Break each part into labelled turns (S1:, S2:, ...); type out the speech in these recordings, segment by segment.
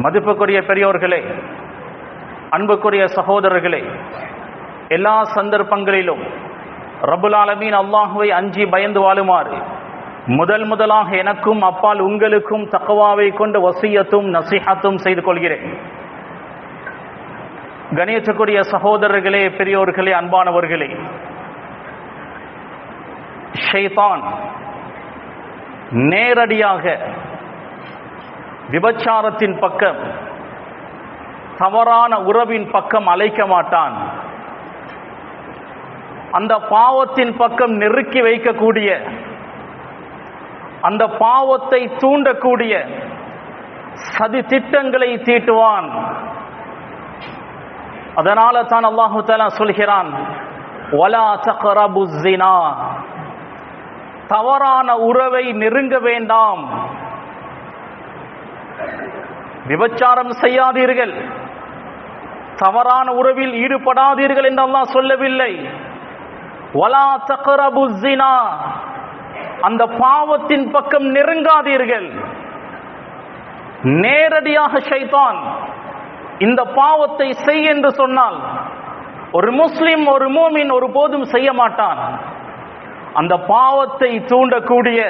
S1: மதிப்புக்குரிய பெரியோர்களே அன்புக்குரிய சகோதரர்களே எல்லா சந்தர்ப்பங்களிலும் ரபுல் ஆலமீன் அல்லாஹுவை அஞ்சி பயந்து வாழுமாறு முதல் முதலாக எனக்கும் அப்பால் உங்களுக்கும் தக்கவாவை கொண்டு வசியத்தும் நசிஹத்தும் செய்து கொள்கிறேன். கணேசக்குரிய சகோதரர்களே பெரியோர்களே அன்பானவர்களே ஷைதான் நேரடியாக விபச்சாரத்தின் பக்கம் தவறான உறவின் பக்கம் அழைக்க மாட்டான். அந்த பாவத்தின் பக்கம் நெருக்கி வைக்கக்கூடிய அந்த பாவத்தை தூண்டக்கூடிய சதி திட்டங்களை தீட்டுவான். அதனால தான் அல்லாஹு சொல்கிறான் வலா தக்ரபு தவறான உறவை நெருங்க வேண்டாம். விபச்சாரம் செய்யாதீர்கள். தவறான உறவில் ஈடுபடாதீர்கள் என்று அல்லாஹ் சொல்லவில்லை. வலா தக்ரபு ஜினா அந்த பாவத்தின் பக்கம் நெருங்காதீர்கள். நேரடியாக ஷைத்தான் இந்த பாவத்தை செய் என்று சொன்னால் ஒரு முஸ்லிம் ஒரு மோமின் ஒரு போதும் செய்ய மாட்டான். அந்த பாவத்தை தூண்டக்கூடிய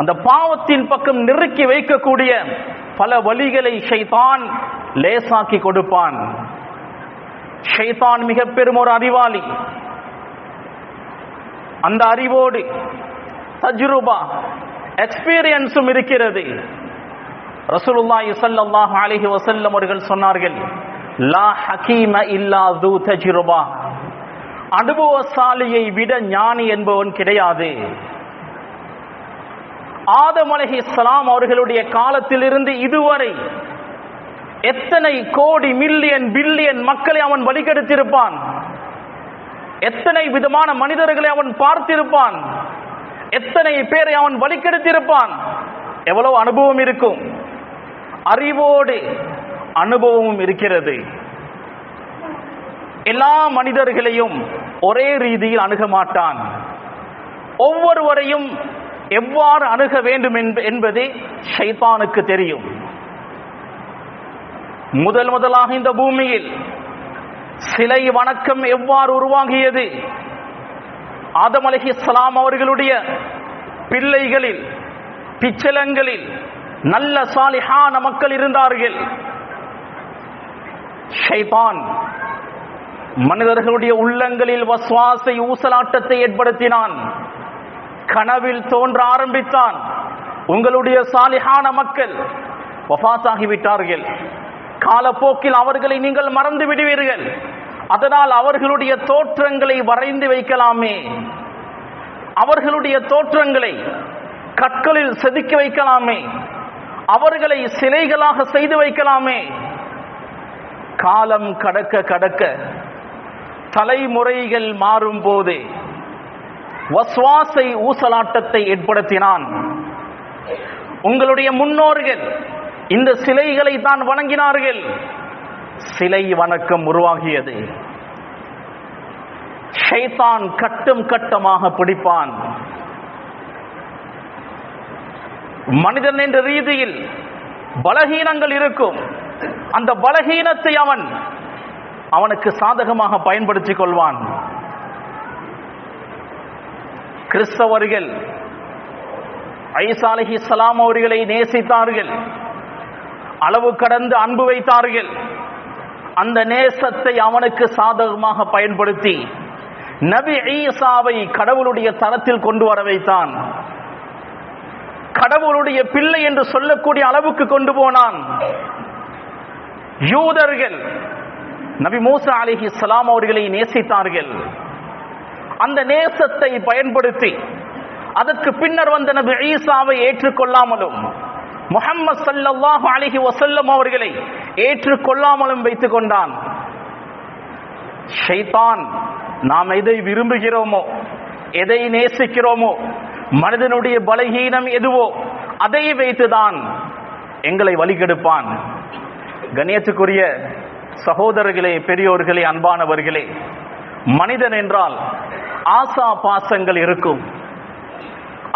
S1: அந்த பாவத்தின் பக்கம் நெருக்கி வைக்கக்கூடிய பல வழிகளை ஷைதான் லேசாக்கி கொடுப்பான். ஷைதான் மிக பெரும் ஒரு அறிவாளி. அந்த அறிவோடு தஜ்ருபா எக்ஸ்பீரியன்ஸும் இருக்கிறது. ரசூலுல்லாஹி ஸல்லல்லாஹு அலைஹி வஸல்லம் அவர்கள் சொன்னார்கள் லா ஹகீம இல்லா து தஜ்ருபா. அனுபவசாலியை விட ஞானி என்பவன் கிடையாது. ஆதம் அலைஹிஸ்ஸலாம் அவர்களுடைய காலத்திலிருந்து இதுவரை எத்தனை கோடி மில்லியன் பில்லியன் மக்களை அவன் வழிகெடுத்திருப்பான்? எத்தனை விதமான மனிதர்களை அவன் பார்த்திருப்பான்? எத்தனை பேரை அவன் வழிகெடுத்திருப்பான்? எவ்வளவு அனுபவம் இருக்கும்? அறிவோடு அனுபவமும் இருக்கிறது. எல்லா மனிதர்களையும் ஒரே ரீதியில் அணுக மாட்டான். ஒவ்வொருவரையும் எவ்வாறு அணுக வேண்டும் என்பது ஷைத்தானுக்கு தெரியும். முதல் முதலாக இந்த பூமியில் சிலை வணக்கம் எவ்வாறு உருவாகியது? ஆதம் அலஹி இஸ்லாம் அவர்களுடைய பிள்ளைகளில் பிச்சலங்களில் நல்ல சாலிஹான மக்கள் இருந்தார்கள். ஷைபான் மனிதர்களுடைய உள்ளங்களில் வஸ்வாசை ஊசலாட்டத்தை ஏற்படுத்தினான். கனவில் தோன்ற ஆரம்பித்தான். உங்களுடைய சாலிஹான மக்கள் வஃபாத்தாகிவிட்டார்கள் காலப்போக்கில் அவர்களை நீங்கள் மறந்து விடுவீர்கள். அதனால் அவர்களுடைய தோற்றங்களை வரைந்து வைக்கலாமே. அவர்களுடைய தோற்றங்களை கற்களில் செதுக்கி வைக்கலாமே. அவர்களை சிலைகளாக செய்து வைக்கலாமே. காலம் கடக்க கடக்க தலைமுறைகள் மாறும் போதே வஸ்வாசை ஊசலாட்டத்தை ஏற்படுத்தினான். உங்களுடைய முன்னோர்கள் இந்த சிலைகளை தான் வணங்கினார்கள். சிலை வணக்கம் உருவாகியது. ஷைத்தான் கட்டம் கட்டமாக பிடிப்பான். மனிதன் என்ற ரீதியில் பலகீனங்கள் இருக்கும். அந்த பலகீனத்தை அவன் அவனுக்கு சாதகமாக பயன்படுத்திக் கொள்வான். கிறிஸ்தவர்கள் ஐசா அலஹி சலாம் அவர்களை நேசித்தார்கள் அளவு கடந்து அன்பு வைத்தார்கள். அந்த நேசத்தை அவனுக்கு சாதகமாக பயன்படுத்தி நபி ஈசாவை கடவுளுடைய தரத்தில் கொண்டு வர வைத்தான். கடவுளுடைய பிள்ளை என்று சொல்லக்கூடிய அளவுக்கு கொண்டு போனான். யூதர்கள் நபி மூசா அலிஹி சலாம் அவர்களை நேசித்தார்கள். அந்த நேசத்தை பயன்படுத்தி அதற்கு பின்னர் வந்த நபி ஈசாவை ஏற்றுக்கொள்ளாமலும் முகம்மது சல்லாஹு அலிஹி வசல்லம் அவர்களை ஏற்றுக்கொள்ளாமலும் வைத்துக் கொண்டான். ஷைத்தான் நாம் எதை விரும்புகிறோமோ எதை நேசிக்கிறோமோ மனிதனுடைய பலகீனம் எதுவோ அதை வைத்துதான் எங்களை வழிகெடுப்பான். கணியத்துக்குரிய சகோதரர்களே பெரியோர்களே அன்பானவர்களே மனிதன் என்றால் ஆசா பாசங்கள் இருக்கும்.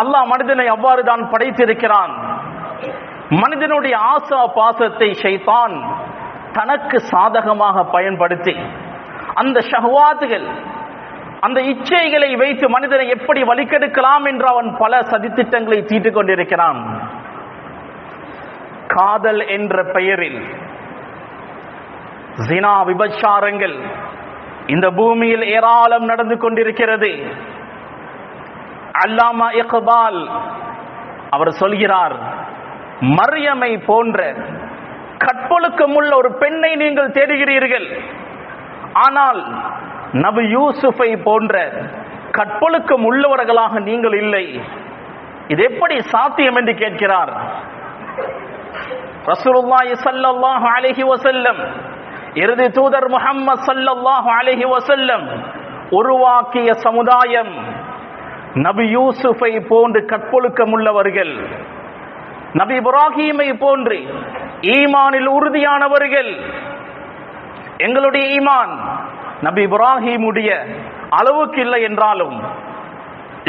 S1: அல்லாஹ் மனிதனை அவ்வாறு தான் படைத்திருக்கிறான். மனிதனுடைய ஆசா பாசத்தை ஷைத்தான் தனக்கு சாதகமாக பயன்படுத்தி அந்த ஷஹ்வாத்துகள் அந்த இச்சைகளை வைத்து மனிதனை எப்படி வலிக்கெடுக்கலாம் என்று அவன் பல சதித்திட்டங்களை தீட்டுக் கொண்டிருக்கிறான். காதல் என்ற பெயரில் ஜினா விபச்சாரங்கள் இந்த பூமியில் ஏராளம் நடந்து கொண்டிருக்கிறது. அல்லாமா இக்பால் அவர் சொல்கிறார் மரியமை போன்ற கற்பொழுக்கம் உள்ள ஒரு பெண்ணை நீங்கள் தேடுகிறீர்கள். ஆனால் நபு யூசுஃபை போன்ற கற்பொழுக்கம் உள்ளவர்களாக நீங்கள் இல்லை. இது எப்படி சாத்தியம் என்று கேட்கிறார்? ரசூலுல்லாஹி ஸல்லல்லாஹு அலைஹி வஸல்லம் இறுதி தூதர் முகம்மது சல்லாஹு அலஹி வசல்லம் உருவாக்கிய சமுதாயம் நபி யூசுஃபை போன்று கற்பொழுக்கம் உள்ளவர்கள் நபி இப்ராஹீமை போன்று ஈமானில் உறுதியானவர்கள். எங்களுடைய ஈமான் நபி இப்ராஹிமுடைய அளவுக்கு இல்லை என்றாலும்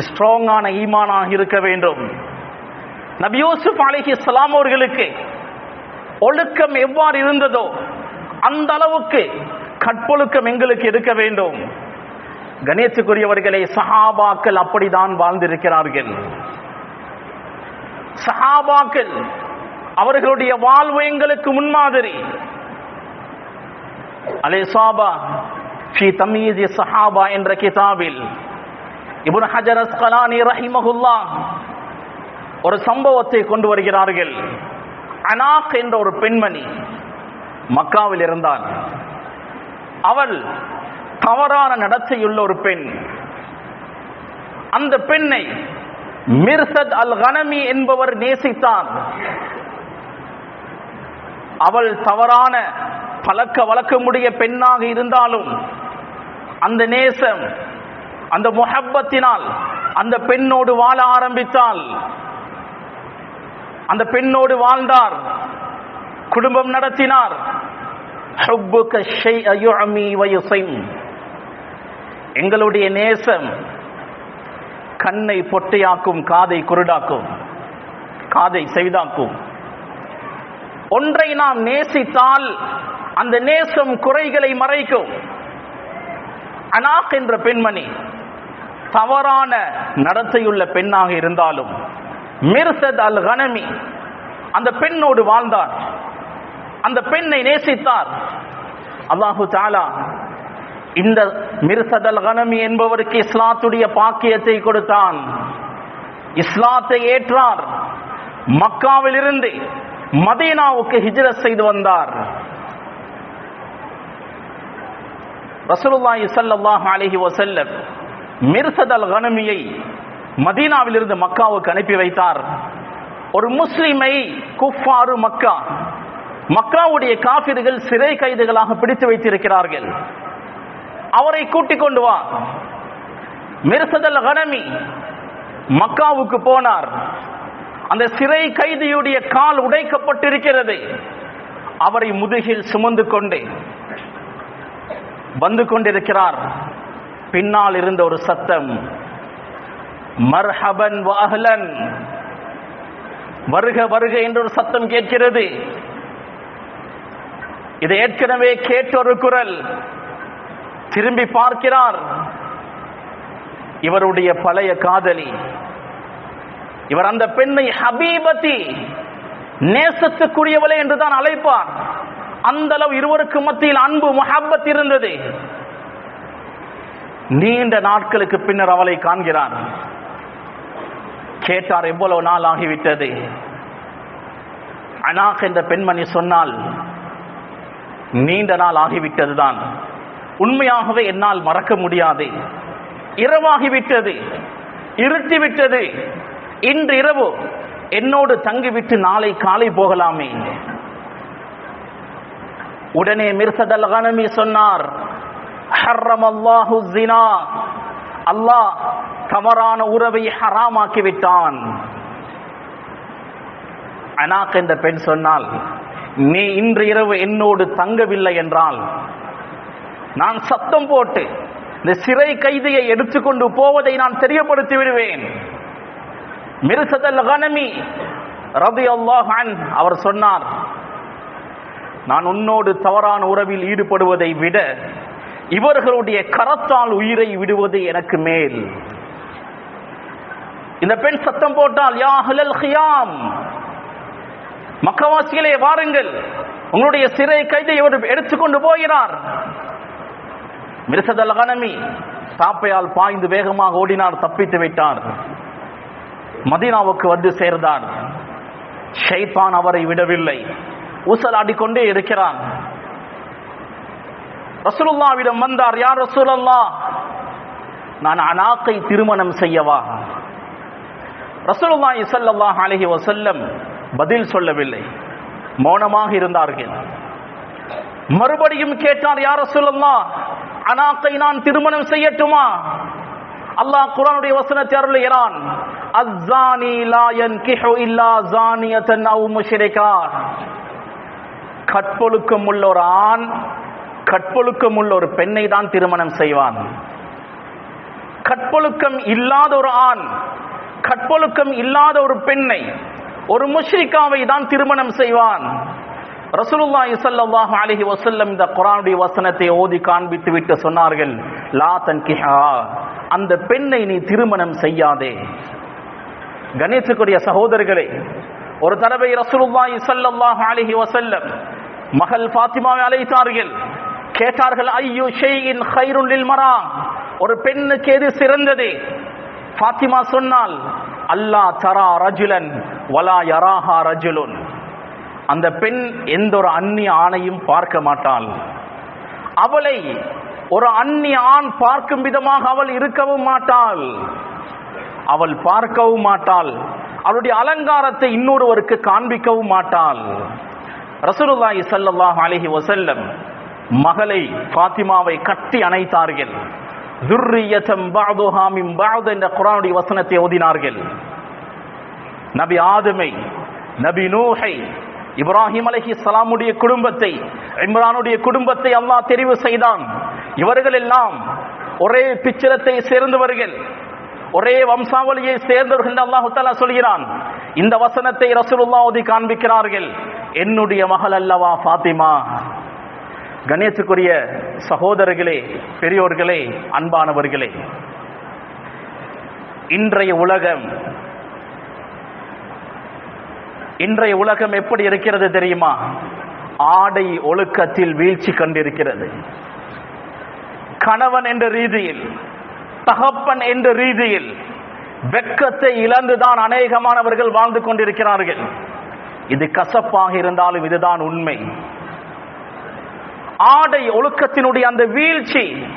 S1: ஸ்ட்ராங்கான ஈமானாக இருக்க வேண்டும். நபி யூசுப் அலைஹி சலாம் அவர்களுக்கு ஒழுக்கம் எவ்வாறு இருந்ததோ அந்த அளவுக்கு கற்பொழுக்கம் எங்களுக்கு இருக்க வேண்டும். கணேசுக்குரியவர்களே சஹாபாக்கள் அப்படிதான் வாழ்ந்திருக்கிறார்கள். சஹாபாக்கள் அவர்களுடைய வாழ்வு எங்களுக்கு முன்மாதிரி. அலேசாபா ஃபி தமீதி சஹாபா என்ற கிதாபில் இபுன் ஹஜர் அஸ்கலானி ரஹிமகுல்லா ஒரு சம்பவத்தை கொண்டு வருகிறார்கள். அனாக் என்ற ஒரு பெண்மணி மக்காவில் இருந்தான் அவள் தவறான நடத்தையுள்ள ஒரு பெண். அந்த பெண்ணை மிர்சத் அல் கனமி என்பவர் நேசித்தான். அவள் தவறான பழக்க வழக்கமுடைய பெண்ணாக இருந்தாலும் அந்த நேசம் அந்த முஹப்பத்தினால் அந்த பெண்ணோடு வாழ ஆரம்பித்தால் அந்த பெண்ணோடு வாழ்ந்தார் குடும்பம் நடத்தினார் ஹுப்புக ஷைஅ யுஅமி வ எங்களுடைய நேசம் கண்ணை பொட்டையாக்கும் காதை குருடாக்கும் காதை செய்தாக்கும் ஒன்றை நாம் நேசித்தால் அந்த நேசம் குறைகளை மறைக்கும். அனாக் என்ற பெண்மணி தவறான நடத்தையுள்ள பெண்ணாக இருந்தாலும் மிர்சத் அல் கனமி அந்த பெண்ணோடு வாழ்ந்தார் அந்த பெண்ணை நேசித்தார். அல்லாஹு தாலா இந்த மிர்சதல் கனமி என்பவருக்கு இஸ்லாத்துடைய பாக்கியத்தை கொடுத்தான். இஸ்லாத்தை ஏற்றார். மக்காவிலிருந்து மதீனாவுக்கு ஹிஜ்ரத் செய்து வந்தார். ரசூலுல்லாஹி ஸல்லல்லாஹு அலைஹி வஸல்லம் மிர்சதல் கனமியை மதீனாவிலிருந்து மக்காவுக்கு அனுப்பி வைத்தார். ஒரு முஸ்லிமை குஃபாரு மக்கா மக்காவுடைய காபிர்கள் சிறை கைதுகளாக பிடித்து வைத்திருக்கிறார்கள். அவரை கூட்டிக் கொண்டு வா. மிர்சதல் அல் கனமி மக்காவுக்கு போனார். அந்த சிறை கைதியுடைய கால் உடைக்கப்பட்டிருக்கிறது. அவரை முதுகில் சுமந்து கொண்டு வந்து கொண்டிருக்கிறார். பின்னால் இருந்த ஒரு சத்தம் மர்ஹபன் வாஹலன் வருக வருக என்ற ஒரு சத்தம் கேட்கிறது. இது ஏற்கனவே கேட்ட ஒரு குரல். திரும்பி பார்க்கிறார். இவருடைய பழைய காதலி. இவர் அந்த பெண்ணை ஹபீபத்தி நேசத்துக்குரியவளே என்றுதான் அழைப்பார். அந்த அளவு இருவருக்கு மத்தியில் அன்பு முஹப்பத் இருந்தது. நீண்ட நாட்களுக்கு பின்னர் அவளை காண்கிறார். கேட்டார் எவ்வளவு நாள் ஆகிவிட்டது? அனாக் என்ற பெண்மணி சொன்னால் நீண்ட நாள் ஆகிவிட்டதுதான். உண்மையாகவே என்னால் மறக்க முடியாது. இரவாகிவிட்டது. இருட்டிவிட்டது. இன்று இரவு என்னோடு தங்கிவிட்டு நாளை காலை போகலாமே. உடனே மிர்சதல் கனமி சொன்னார் அல்லாஹு அல்லாஹ் தவறான உறவை ஹராமாக்கி விட்டான் அனாக் என்ற பெண் சொன்னால் நீ இன்று இரவு என்னோடு தங்கவில்லை என்றால் நான் சத்தம் போட்டு இந்த சிறை கைதியை எடுத்துக்கொண்டு போவதை நான் தெரியப்படுத்தி விடுவேன். மிருசதல் கனமி ரதி அவர் சொன்னார் நான் உன்னோடு தவறான உறவில் ஈடுபடுவதை விட இவர்களுடைய கரத்தால் உயிரை விடுவது எனக்கு மேல். இந்த பெண் சத்தம் போட்டால் யா ஹலல் ஹியாம் மக்கவாசிகளே வாருங்கள். உங்களுடைய சிறை கைதை இவர் எடுத்துக்கொண்டு போகிறார். மிருசதல் கனமி சாப்பையால் பாய்ந்து வேகமாக ஓடினார் தப்பித்து விட்டார். மதீனாவுக்கு வந்து சேர்ந்தார். ஷைத்தான் அவரை விடவில்லை. ஊசலாடி கொண்டே இருக்கிறான். ரசூலுல்லாவிடம் வந்தார் யார் ரசூலல்லா? நான் அனாக்கை திருமணம் செய்யவா? ரசூலுல்லாஹி ஸல்லல்லாஹு அலைஹி வஸல்லம் பதில் சொல்லவில்லை. மௌனமாக இருந்தார்கள். மறுபடியும் கேட்டார் யார சொல்லலாம் அனாத்தை நான் திருமணம் செய்யட்டுமா? அல்லாஹ் குரானுடைய வசனத்தை அருளுகிறான். அஸ்ஸானி லா யன்கிஹு இல்லா ஜானியத்தன் அவ் முஷ்ரிகா. கற்பொழுக்கம் உள்ள ஒரு ஆண் கற்பொழுக்கம் உள்ள ஒரு பெண்ணை தான் திருமணம் செய்வான். கற்பொழுக்கம் இல்லாத ஒரு ஆண் கற்பொழுக்கம் இல்லாத ஒரு பெண்ணை ஒரு முஷ்ரிகாவை தான் திருமணம் செய்வான். ரசூலுல்லாஹி ஸல்லல்லாஹு அலைஹி வஸல்லம் இந்த குர்ஆனுடைய வசனத்தை ஓதி காண்பித்து விட்டு சொன்னார்கள் லா தன்கிஹா அந்த பெண்ணை நீ திருமணம் செய்யாதே. கணேசுக்குரிய சகோதரர்களே ஒரு தடவை ரசூலுல்லாஹி ஸல்லல்லாஹு அலைஹி வஸல்லம் மகள் ஃபாத்திமாவை அழைத்தார்கள். கேட்டார்கள் ஐயோ ஷேயின் கைருன் லில் மரா ஒரு பெண்ணுக்கு எது சிறந்தது? ஃபாத்திமா சொன்னால் அல்லாஹ் தரா ரஜுலன் வலா யராஹா ரஜுலுன். அந்த பெண் எந்த ஒரு அந்நிய ஆணையும் பார்க்க மாட்டாள். அவளை ஒரு அந்நிய ஆண் பார்க்கும் விதமாக அவள் இருக்கவும் மாட்டாள். அவள் பார்க்கவும் மாட்டாள். அவளுடைய அலங்காரத்தை இன்னொருவருக்கு காண்பிக்கவும் மாட்டாள். ரசூலுல்லாஹி ஸல்லல்லாஹு அலைஹி வஸல்லம் மகளை பாத்திமாவை கட்டி அணைத்தார்கள். என்ற குரானுடைய வசனத்தை ஓதினார்கள் நபி ஆதுமை நபி நூஹை இப்ராஹிம் அலஹி சலாமுடைய குடும்பத்தை இம்ரானுடைய குடும்பத்தை அல்லாஹ் தெரிவு செய்தான். இவர்கள் எல்லாம் ஒரே பிச்சலத்தை சேர்ந்தவர்கள். ஒரே வம்சாவளியை சேர்ந்தவர்கள் என்று அல்லாஹு தாலா சொல்கிறான். இந்த வசனத்தை ரசூலுல்லாஹ் ஓதி காண்பிக்கிறார்கள். என்னுடைய மகள் அல்லவா ஃபாத்திமா? கணேசுக்குரிய சகோதரர்களே பெரியோர்களே அன்பானவர்களே இன்றைய உலகம் இன்றைய உலகம் எப்படி இருக்கிறது தெரியுமா? ஆடை ஒழுக்கத்தில் வீழ்ச்சி கண்டிருக்கிறது. கணவன் என்ற ரீதியில் தகப்பன் என்ற ரீதியில் வெக்கத்தை இழந்துதான் அநேகமானவர்கள் வாழ்ந்து கொண்டிருக்கிறார்கள். இது கசப்பாக இருந்தாலும் இதுதான் உண்மை. ஆடை ஒழுக்கத்தினுடைய அந்த வீழ்ச்சி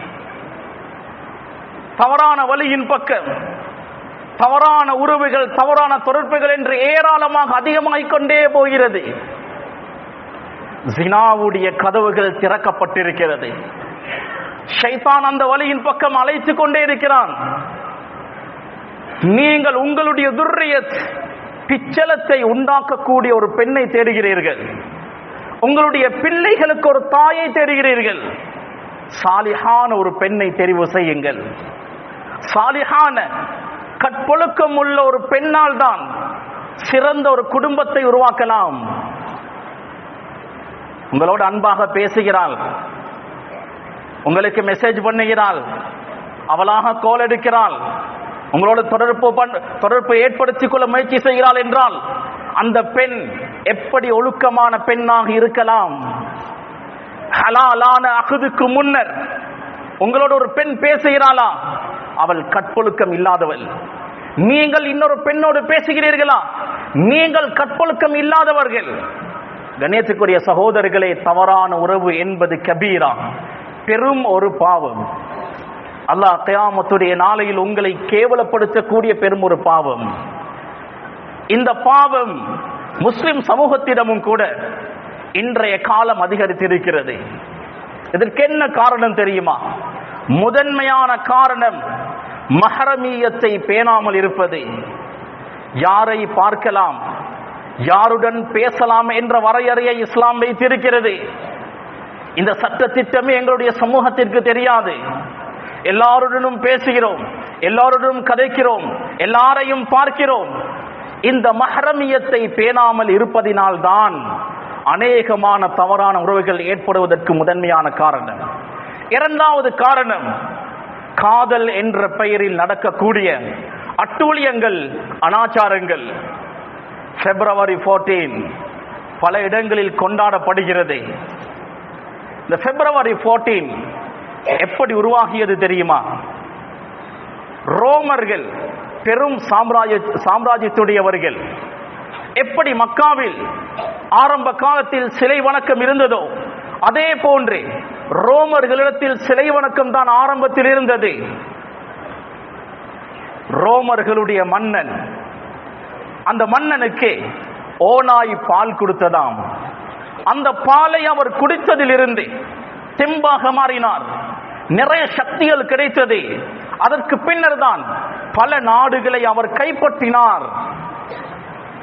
S1: தவறான வழியின் பக்கம் தவறான உறவுகள் தவறான தொடர்புகள் என்று ஏராளமாக அதிகமாகிக் கொண்டே போகிறது. ஜினாவுடைய கதவுகள் திறக்கப்பட்டிருக்கிறது. ஷைத்தான் அந்த வழியின் பக்கம் அழைத்துக் கொண்டே இருக்கிறான். நீங்கள் உங்களுடைய துர்ரியத் பிச்சலத்தை உண்டாக்கக்கூடிய ஒரு பெண்ணை தேடுகிறீர்கள். உங்களுடைய பிள்ளைகளுக்கு ஒரு தாயை தெரிகிறீர்கள் சாலிஹான ஒரு பெண்ணை தெரிவு செய்யுங்கள். சாலிஹான கற்பொழுக்கம் உள்ள ஒரு பெண்ணால் தான் சிறந்த ஒரு குடும்பத்தை உருவாக்கலாம். உங்களோடு அன்பாக பேசுகிறாள். உங்களுக்கு மெசேஜ் பண்ணுகிறாள். அவளாக கோல் எடுக்கிறாள். உங்களோட தொடர்பு பண்- தொடர்பு ஏற்படுத்திக் கொள்ள முயற்சி செய்கிறாள் என்றால் அந்த பெண் எப்படி ஒழுக்கமான பெண்ணாக இருக்கலாம்? ஹலாலான அகுதுக்கு முன்னர் உங்களோட ஒரு பெண் பேசுகிறாளா? அவள் கற்பொழுக்கம் இல்லாதவள். நீங்கள் இன்னொரு பெண்ணோடு பேசுகிறீர்களா? நீங்கள் கற்பொழுக்கம் இல்லாதவர்கள். கணேசக்குரிய சகோதரர்களே தவறான உறவு என்பது கபீரா. பெரும் ஒரு பாவம். அல்லாஹ் கயாமத்துடைய நாளையில் உங்களை கேவலப்படுத்தக்கூடிய பெரும் ஒரு பாவம். இந்த பாவம் முஸ்லிம் சமூகத்திடமும் கூட இன்றைய காலம் அதிகரித்திருக்கிறது. இதற்கு என்ன காரணம் தெரியுமா? முதன்மையான காரணம் மஹரமீயத்தை பேணாமல் இருப்பது. யாரை பார்க்கலாம்? யாருடன் பேசலாம் என்ற வரையறையை இஸ்லாம் வைத்திருக்கிறது. இந்த சட்ட திட்டமே எங்களுடைய சமூகத்திற்கு தெரியாது. எல்லாருடனும் பேசுகிறோம் எல்லாருடனும் கதைக்கிறோம் எல்லாரையும் பார்க்கிறோம். இந்த மஹரமியத்தை பேணாமல் இருப்பதினால்தான் அநேகமான தவறான உறவுகள் ஏற்படுவதற்கு முதன்மையான காரணம். இரண்டாவது காரணம் காதல் என்ற பெயரில் நடக்கக்கூடிய அட்டூழியங்கள் அனாச்சாரங்கள். பிப்ரவரி 14 பல இடங்களில் கொண்டாடப்படுகிறது. இந்த பிப்ரவரி 14 எப்படி உருவாகியது தெரியுமா? ரோமர்கள் பெரும் சாம்ராஜ்ய சாம்ராஜ்யத்துடையவர்கள். எப்படி மக்காவில் ஆரம்ப காலத்தில் சிலை வணக்கம் இருந்ததோ அதே போன்று ரோமர்களிடத்தில் சிலை வணக்கம் தான் ஆரம்பத்தில் இருந்தது. ரோமர்களுடைய மன்னன் அந்த மன்னனுக்கு ஓநாய் பால் கொடுத்ததாம். அந்த பாலை அவர் குடித்ததிலிருந்து தெம்பாக மாறினார். நிறைய சக்திகள் கிடைத்தது. அதற்கு பின்னர் தான் பல நாடுகளை அவர் கைப்பற்றினார்.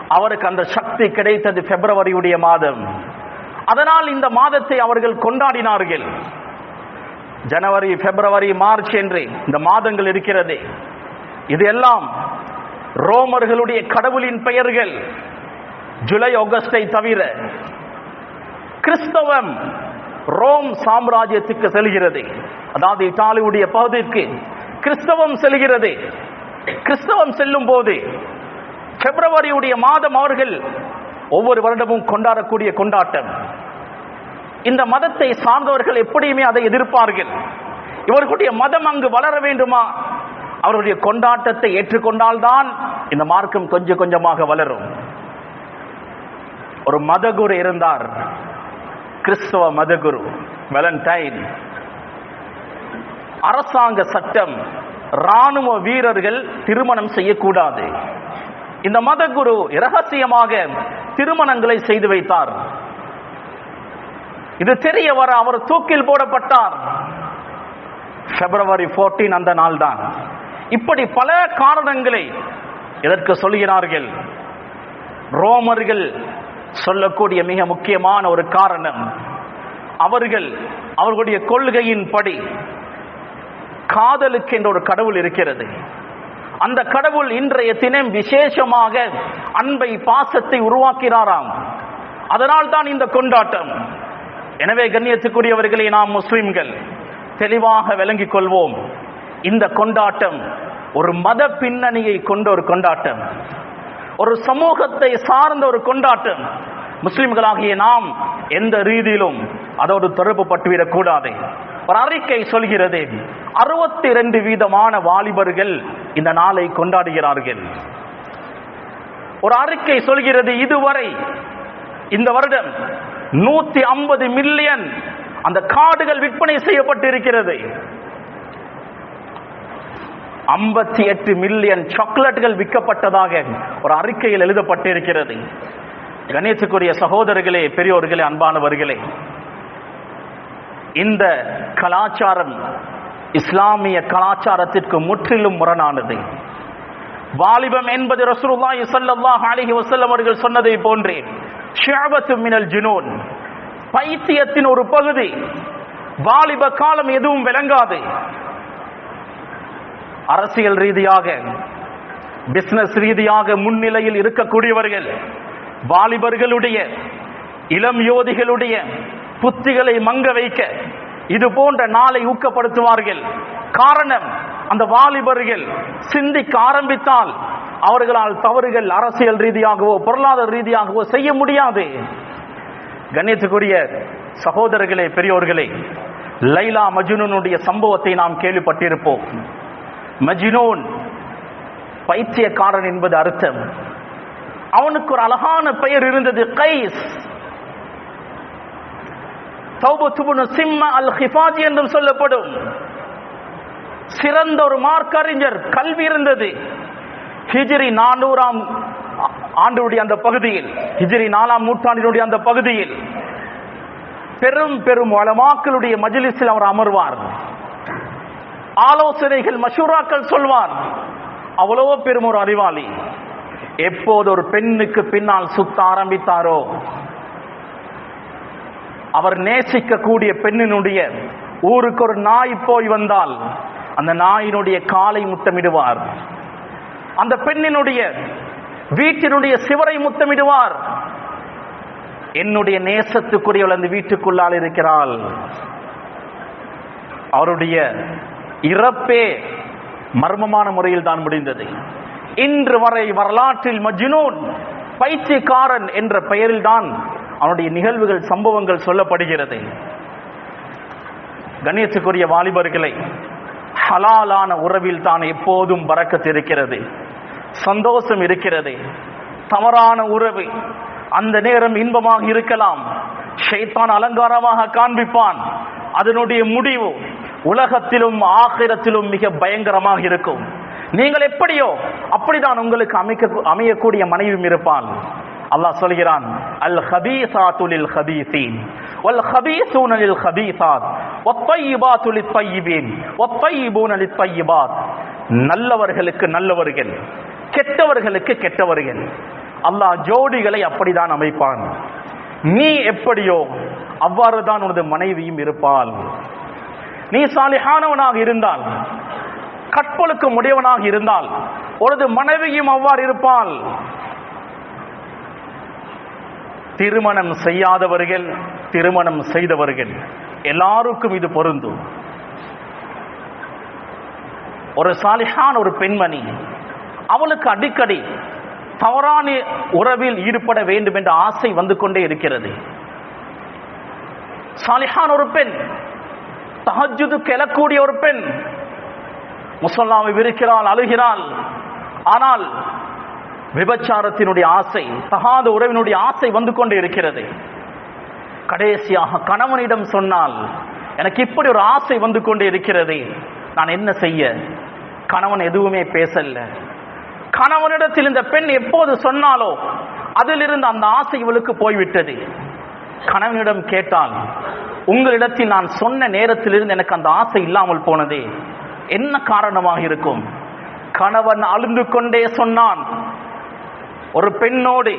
S1: அவருக்கு அந்த சக்தி கிடைத்தது பிப்ரவரியுடைய மாதம். அதனால் இந்த மாதத்தை அவர்கள் கொண்டாடினார்கள். ஜனவரி பிப்ரவரி மார்ச் என்று இந்த மாதங்கள் இருக்கிறது. இது எல்லாம் ரோமர்களுடைய கடவுளின் பெயர்கள். ஜூலை ஆகஸ்டை தவிர கிறிஸ்தவம் ரோம் சாம்ராஜ்யத்துக்கு செல்கிறது. அதாவது இத்தாலியுடைய பகுதிக்கு கிறிஸ்தவம் செல்கிறது. கிறிஸ்தவம் செல்லும் போது பிப்ரவரியுடைய மாதம் அவர்கள் ஒவ்வொரு வருடமும் கொண்டாடக்கூடிய கொண்டாட்டம். இந்த மதத்தை சார்ந்தவர்கள் எப்படியுமே அதை எதிர்ப்பார்கள். இவர்களுடைய மதம் அங்கு வளர வேண்டுமா? அவருடைய கொண்டாட்டத்தை ஏற்றுக்கொண்டால்தான் இந்த மார்க்கம் கொஞ்சம் கொஞ்சமாக வளரும். ஒரு மதகுரு இருந்தார். கிறிஸ்தவ மதகுரு வெலண்டைன் அரசாங்க சட்டம் ராணுவ வீரர்கள் திருமணம் செய்யக்கூடாது. இந்த மதகுரு ரகசியமாக திருமணங்களை செய்து வைத்தார். இது தெரிய வர அவர் தூக்கில் போடப்பட்டார். பிப்ரவரி 14 அந்த நாள் தான் இப்படி பல காரணங்களை இதற்கு சொல்கிறார்கள்? ரோமர்கள் சொல்லக்கூடிய மிக முக்கியமான ஒரு காரணம். அவர்கள் அவர்களுடைய கொள்கையின்படி காதலுக்கு என்ற ஒரு கடவுள் இருக்கிறது. அந்த கடவுள் இன்றைய தினம் விசேஷமாக அன்பை பாசத்தை உருவாக்கினாராம். அதனால் தான் இந்த கொண்டாட்டம். எனவே கண்ணியத்துக்குரியவர்களே நாம் முஸ்லிம்கள் தெளிவாக விளங்கிக் கொள்வோம். இந்த கொண்டாட்டம் ஒரு மத பின்னணியை கொண்ட ஒரு கொண்டாட்டம். ஒரு சமூகத்தை சார்ந்த ஒரு கொண்டாட்டம். முஸ்லிம்களாகிய நாம் எந்த ரீதியிலும் அதோடு தொடர்பு பட்டுவிடக் கூடாது. ஒரு அறிக்கை சொல்கிறது அறுபத்தி ரெண்டு வீதமான வாலிபர்கள் இந்த நாளை கொண்டாடுகிறார்கள். ஒரு அறிக்கை சொல்கிறது இதுவரை இந்த வருடம் நூத்தி ஐம்பது மில்லியன் அந்த காடுகள் விற்பனை செய்யப்பட்டிருக்கிறது. ஐம்பத்தி எட்டு மில்லியன் சாக்லேட்டுகள் விற்கப்பட்டதாக ஒரு அறிக்கையில் எழுதப்பட்டிருக்கிறது. கணேசுக்குரிய சகோதரர்களே பெரியோர்களே அன்பானவர்களே இந்த கலாச்சாரம் இஸ்லாமிய கலாச்சாரத்திற்கு முற்றிலும் முரணானது. வாலிபம் என்பது ரசூலுல்லாஹி ஸல்லல்லாஹு அலைஹி வஸல்லம் அவர்கள் சொன்னதை போன்றே ஷிஅபத்து மினல் ஜுனூன். பைத்தியத்தின் ஒரு பகுதி வாலிப காலம் எதுவும் விளங்காது. அரசியல் ரீதியாக பிசினஸ் ரீதியாக முன்னிலையில் இருக்கக்கூடியவர்கள் வாலிபர்களுடைய இளம் யோதிகளுடைய புத்திகளை மங்க வைக்க இது போன்ற நாளை ஊக்கப்படுத்துவார்கள். காரணம் அந்த வாலிபர்கள் சிந்திக்க ஆரம்பித்தால் அவர்களால் தவறுகள் அரசியல் ரீதியாகவோ பொருளாதார ரீதியாகவோ செய்ய முடியாது. கண்ணியத்துக்குரிய சகோதரர்களே பெரியோர்களே லைலா மஜ்னூனுடைய சம்பவத்தை நாம் கேள்விப்பட்டிருப்போம். மஜ்னூன் பைத்தியக்காரன் என்பது அர்த்தம். அவனுக்கு ஒரு அழகான பெயர் இருந்தது கைஸ். சிம்ம அல் ஹிஃபாஜி என்றும் சொல்லப்படும். சிறந்த ஒரு மார்க்கறிஞர் கல்வி இருந்தது. ஹிஜிரி நானூறாம் ஆண்டுடைய அந்த பகுதியில் ஹிஜிரி நாலாம் நூற்றாண்டினுடைய அந்த பகுதியில் பெரும் பெரும் வளமாக்களுடைய மஜிலிஸில் அவர் அமர்வார். ஆலோசனைகள் மஷூராக்கள் சொல்வார். அவ்வளவோ பெரும் ஒரு அறிவாளி. எப்போது ஒரு பெண்ணுக்கு பின்னால் சுத்த ஆரம்பித்தாரோ அவர் நேசிக்கக்கூடிய பெண்ணினுடைய ஊருக்கு ஒரு நாய் போய் வந்தால் அந்த நாயினுடைய காலை முத்தமிடுவார். அந்த பெண்ணினுடைய வீட்டினுடைய சிவரை முத்தமிடுவார். என்னுடைய நேசத்துக்குரியவள் அந்த வீட்டுக்குள்ளால் இருக்கிறாள். அவருடைய இறப்பே மர்மமான முறையில் தான் முடிந்தது. இன்று வரை வரலாற்றில் மஜ்னூன் பைத்தியக்காரன் என்ற பெயரில் தான் அவனுடைய நிகழ்வுகள் சம்பவங்கள் சொல்லப்படுகிறது. கணேசுக்குரிய வாலிபர்களை ஹலாலான உறவில் தான் எப்போதும் பறக்கத்து இருக்கிறது. சந்தோஷம் இருக்கிறது. தவறான உறவு. அந்த நேரம் இன்பமாக இருக்கலாம். ஷைத்தான் அலங்காரமாக காண்பிப்பான். அதனுடைய முடிவு உலகத்திலும் ஆகிரத்திலும் மிக பயங்கரமாக இருக்கும். நீங்கள் எப்படியோ அப்படிதான் உங்களுக்கு அமைக்க அமையக்கூடிய மனைவியும் இருப்பான் அல்லாஹ் சொல்கிறான் அல் ஹபீசாத்துலில் ஹபீசீன் வல் ஹபீசூனலில் ஹபீசாத் வத்தய்யிபாத்து பையிபீன் தய்யிபீன் பையிபாத் நல்லவர்களுக்கு நல்லவர்கள் கெட்டவர்களுக்கு கெட்டவர்கள். அல்லாஹ் ஜோடிகளை அப்படிதான் அமைப்பான். நீ எப்படியோ அவ்வாறு தான் உனது மனைவியும் இருப்பாள். நீ சாலிஹானவனாக இருந்தால் கற்பொழுக்கு உடையவனாக இருந்தால் உனது மனைவியும் அவ்வாறு இருப்பாள். திருமணம் செய்யாதவர்கள் திருமணம் செய்தவர்கள். எல்லாருக்கும் இது பொருந்தும். ஒரு சாலிஹான் ஒரு பெண்மணி அவளுக்கு அடிக்கடி தவறான உறவில் ஈடுபட வேண்டும் என்ற ஆசை வந்து கொண்டே இருக்கிறது. சாலிஹான் ஒரு பெண் தஹஜுது கெலக்கூடிய ஒரு பெண் முசல்லாவை விருக்கிறாள் அழுகிறாள். ஆனால் விபச்சாரத்தினுடைய ஆசை தகாத உறவினுடைய ஆசை வந்து கொண்டே இருக்கிறது. கடைசியாக கணவனிடம் சொன்னால் எனக்கு இப்படி ஒரு ஆசை வந்து கொண்டு இருக்கிறது. நான் என்ன செய்ய? கணவன் எதுவுமே பேசல. கணவனிடத்தில் இந்த பெண் எப்போது சொன்னாலோ அதிலிருந்து அந்த ஆசை இவளுக்கு போய்விட்டது. கணவனிடம் கேட்டால் உங்களிடத்தில் நான் சொன்ன நேரத்திலிருந்து எனக்கு அந்த ஆசை இல்லாமல் போனதே. என்ன காரணமாக இருக்கும்? கணவன் அழுந்து கொண்டே சொன்னான் ஒரு பெண்ணோடு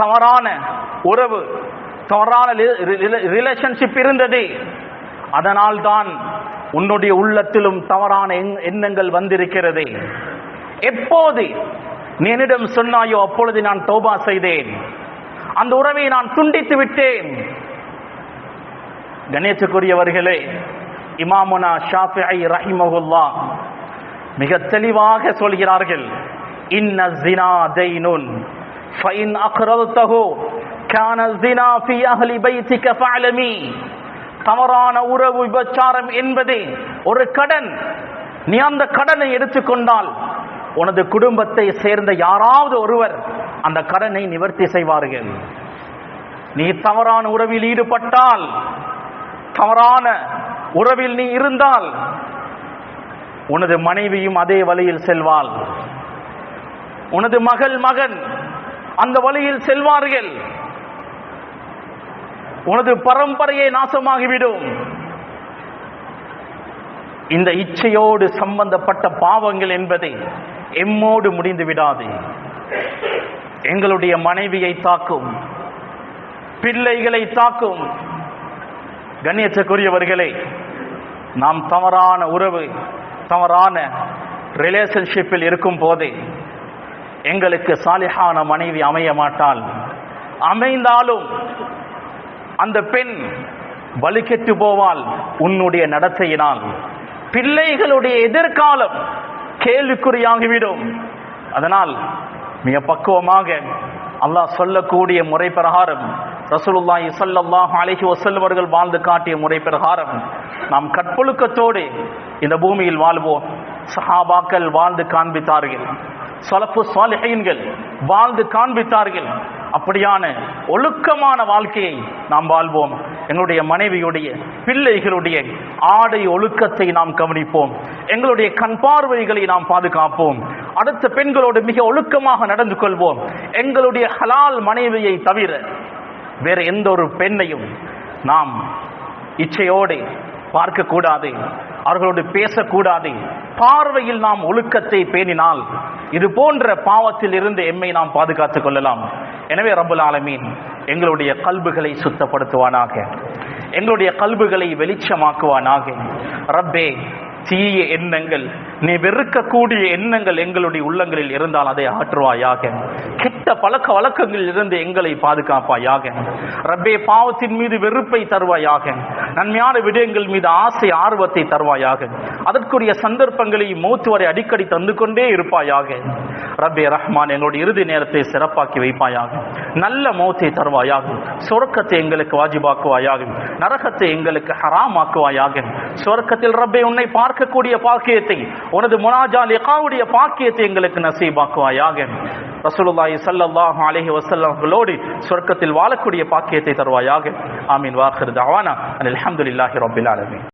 S1: தவறான உறவு தவறான ரிலேஷன்ஷிப் இருந்தது. அதனால் தான் உன்னுடைய உள்ளத்திலும் தவறான எண்ணங்கள் வந்திருக்கிறது. எப்போது நீ என்னிடம் சொன்னாயோ அப்பொழுது நான் தோபா செய்தேன். அந்த உறவை நான் துண்டித்து விட்டேன். கணேசக்குரியவர்களே இமாமுனா ஷாஃபிஐ ரஹிமஹுல்லா மிக தெளிவாக சொல்கிறார்கள். இன்ன ஜினா தைனுன் ஃபைன் அக்ரல்தஹு கான ஜினா ஃபி அஹ்லி பைத்திக ஃபஅலமி தவறான உறவு விபச்சாரம் என்பது ஒரு கடன் நீ அந்த கடனை எடுத்துக்கொண்டால் உனது குடும்பத்தை சேர்ந்த யாராவது ஒருவர் அந்த கடனை நிவர்த்தி செய்வார்கள் நீ தவறான உறவில் ஈடுபட்டால் தவறான உறவில் நீ இருந்தால் உனது மனைவியும் அதே வழியில் செல்வாள் உனது மகள் மகன் அந்த வழியில் செல்வார்கள். உனது பரம்பரையே நாசமாகிவிடும். இந்த இச்சையோடு சம்பந்தப்பட்ட பாவங்கள் என்பதை எம்மோடு முடிந்து விடாது. எங்களுடைய மனைவியை தாக்கும் பிள்ளைகளை தாக்கும். கண்ணியத்துக்குரியவர்களே நாம் தவறான உறவு தவறான ரிலேஷன்ஷிப்பில் இருக்கும் போதே எங்களுக்கு சாலிஹான மனைவி அமைய மாட்டாள். அமைந்தாலும் அந்த பெண் வலுக்கெட்டு போவாள் உன்னுடைய நடத்தையினால். பிள்ளைகளுடைய எதிர்காலம் கேள்விக்குறியாகிவிடும். அதனால் மிக பக்குவமாக அல்லாஹ் சொல்லக்கூடிய முறை பிரகாரம் ரசூலுல்லாஹி ஸல்லல்லாஹு அலைஹி வஸல்லம் அவர்கள் வாழ்ந்து காட்டிய முறை பிரகாரம் நாம் கற்பொழுக்கத்தோடு இந்த பூமியில் வாழ்வோம். சஹாபாக்கள் வாழ்ந்து காண்பித்தார்கள். சலப்பு சாலிகைன்கள் வாழ்ந்து காண்பித்தார்கள். அப்படியான ஒழுக்கமான வாழ்க்கையை நாம் வாழ்வோம். எங்களுடைய மனைவியுடைய பிள்ளைகளுடைய ஆடை ஒழுக்கத்தை நாம் கவனிப்போம். எங்களுடைய கண் பார்வைகளை நாம் பாதுகாப்போம். அடுத்த பெண்களோடு மிக ஒழுக்கமாக நடந்து கொள்வோம். எங்களுடைய ஹலால் மனைவியை தவிர வேற எந்த ஒரு பெண்ணையும் நாம் இச்சையோடு பார்க்கக்கூடாது. அவர்களோடு பேசக்கூடாது. பார்வையில் நாம் ஒழுக்கத்தை பேணினால் இது போன்ற பாவத்தில் இருந்து எம்மை நாம் பாதுகாத்துக் கொள்ளலாம். எனவே ரபுல் ஆலமீன் எங்களுடைய கல்புகளை சுத்தப்படுத்துவானாக. எங்களுடைய கல்புகளை வெளிச்சமாக்குவானாக. ரப்பே தீய எண்ணங்கள் நீ வெறுக்கக்கூடிய எண்ணங்கள் எங்களுடைய உள்ளங்களில் இருந்தால் அதை ஆற்றுவாயாக. கெட்ட பழக்க வழக்கங்களில் இருந்து எங்களை பாதுகாப்பாயாக. ரப்பே பாவத்தின் மீது வெறுப்பை தருவாயாக. நன்மையான விடயங்கள் மீது ஆசை ஆர்வத்தை தருவாயாக. அதற்குரிய சந்தர்ப்பங்களை மூத்து வரை அடிக்கடி தந்து கொண்டே இருப்பாயாக. ரப்பே ரஹ்மான் எங்களுடைய இறுதி நேரத்தை சிறப்பாக்கி வைப்பாயாக. நல்ல மௌத்தை தருவாயாக. சொர்க்கத்தை எங்களுக்கு வாஜிபாக்குவாயாக. நரகத்தை எங்களுக்கு ஹராமாக்குவாயாக. சொர்க்கத்தில் ரப்பே உன்னை பார்க்கக்கூடிய பாக்கியத்தை உனது முனாஜா லிகாவுடைய பாக்கியத்தை எங்களுக்கு நசீபாக்குவாயாக. ரசூலுல்லாஹி ஸல்லல்லாஹு அலைஹி வஸல்லம் அவர்களோடு சொர்க்கத்தில் வாழக்கூடிய பாக்கியத்தை தருவாயாக. ஆமீன். வாஹிர் தவானா. அல்ஹம்துலில்லாஹி ரப்பில் ஆலமீன்.